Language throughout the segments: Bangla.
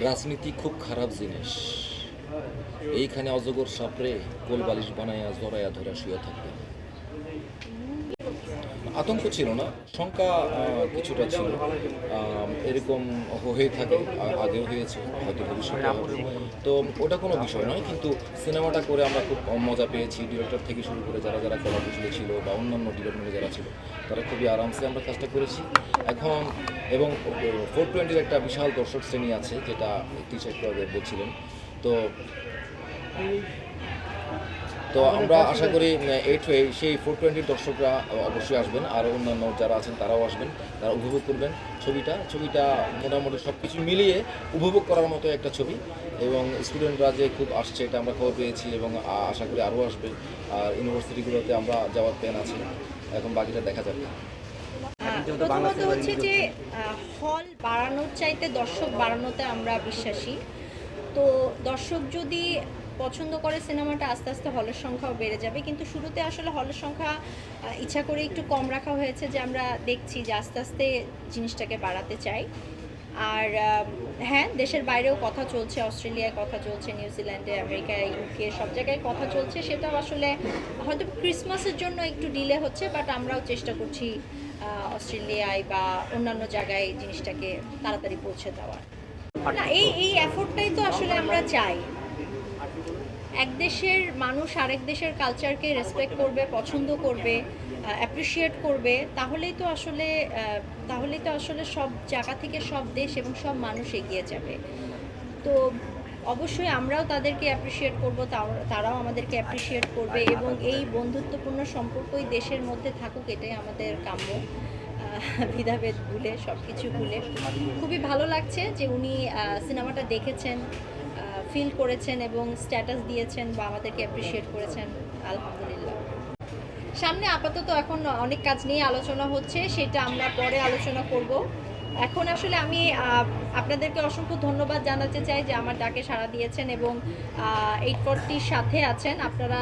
রাজনীতি খুব খারাপ জিনিস। এইখানে অজগর সাপড়ে কোল বালিশ বানায়া জড়াইয়া ধরা শুয়ে থাকবে আতঙ্ক ছিল না, শঙ্কা কিছুটা ছিল। এরকম হয়ে থাকে আগেও হয়েছে, হয়তো ভবিষ্যতে তো ওটা কোনো বিষয় নয়, কিন্তু সিনেমাটা করে আমরা খুব মজা পেয়েছি। ডিরেক্টর থেকে শুরু করে যারা যারা কলাকুশলী ছিল বা অন্যান্য ডিপার্টমেন্টে যারা ছিল, তারা খুবই আরামসে আমরা কাজটা করেছি। এখন, এবং ফোর টোয়েন্টির একটা বিশাল দর্শক শ্রেণি আছে, যেটা টিচার একটু বলছিলেন। তো তো আমরা আশা করি এইট সেই ফোর টোয়েন্টির দর্শকরা অবশ্যই আসবেন, আর অন্যান্য যারা আছেন তারাও আসবেন, তারা উপভোগ করবেন ছবিটা। ছবিটা মোটামুটি সব কিছু মিলিয়ে উপভোগ করার মতো একটা ছবি এবং স্টুডেন্টরা যে খুব আসছে এটা আমরা খবর পেয়েছি এবং আশা করি আরও আসবে। আর ইউনিভার্সিটিগুলোতে আমরা যাওয়ার প্ল্যান আছে, এখন বাকিটা দেখা যাবে প্রথমত হচ্ছে যে হল বাড়ানোর চাইতে দর্শক বাড়ানোতে আমরা বিশ্বাসী। তো দর্শক যদি পছন্দ করে সিনেমাটা আস্তে আস্তে হলের সংখ্যাও বেড়ে যাবে। কিন্তু শুরুতে আসলে হলের সংখ্যা ইচ্ছা করে একটু কম রাখা হয়েছে যে আমরা দেখছি যে আস্তে আস্তে জিনিসটাকে বাড়াতে চাই। আর হ্যাঁ দেশের বাইরেও কথা চলছে, অস্ট্রেলিয়ায় কথা চলছে, নিউজিল্যান্ডে, আমেরিকায় ইউকে সব জায়গায় কথা চলছে। সেটাও আসলে হয়তো ক্রিসমাসের জন্য একটু ডিলে হচ্ছে, বাট আমরাও চেষ্টা করছি অস্ট্রেলিয়ায় বা অন্যান্য জায়গায় জিনিসটাকে তাড়াতাড়ি পৌঁছে দেওয়ার। না, এই এই এফোর্টটাই তো আসলে আমরা চাই। এক দেশের মানুষ আরেক দেশের কালচারকে রেসপেক্ট করবে, পছন্দ করবে অ্যাপ্রিসিয়েট করবে, তাহলেই তো আসলে তাহলেই তো আসলে সব জায়গা থেকে সব দেশ এবং সব মানুষ এগিয়ে যাবে। তো অবশ্যই আমরাও তাদেরকে অ্যাপ্রিসিয়েট করব তারাও আমাদেরকে অ্যাপ্রিসিয়েট করবে এবং এই বন্ধুত্বপূর্ণ সম্পর্কই দেশের মধ্যে থাকুক, এটাই আমাদের কাম্য ভেদাভেদ ভুলে সব কিছু ভুলে। খুবই ভালো লাগছে যে উনি সিনেমাটা দেখেছেন। ফিল করেছেন এবং স্ট্যাটাস দিয়েছেন বা আমাদেরকে অ্যাপ্রিসিয়েট করেছেন, আলহামদুলিল্লাহ। সামনে আপাতত এখন অনেক কাজ নিয়ে আলোচনা হচ্ছে, সেটা আমরা পরে আলোচনা করব। এখন আসলে আমি আপনাদেরকে অসংখ্য ধন্যবাদ জানাতে চাই যে আমার ডাকে সাড়া দিয়েছেন এবং এইট ফোরটির সাথে আছেন। আপনারা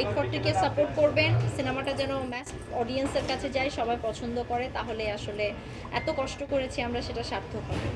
এইট ফোরটিকে সাপোর্ট করবেন। সিনেমাটা যেন ম্যাস অডিয়েন্সের কাছে যায়, সবাই পছন্দ করে, তাহলে আসলে এত কষ্ট করেছি আমরা, সেটা সার্থক হবে।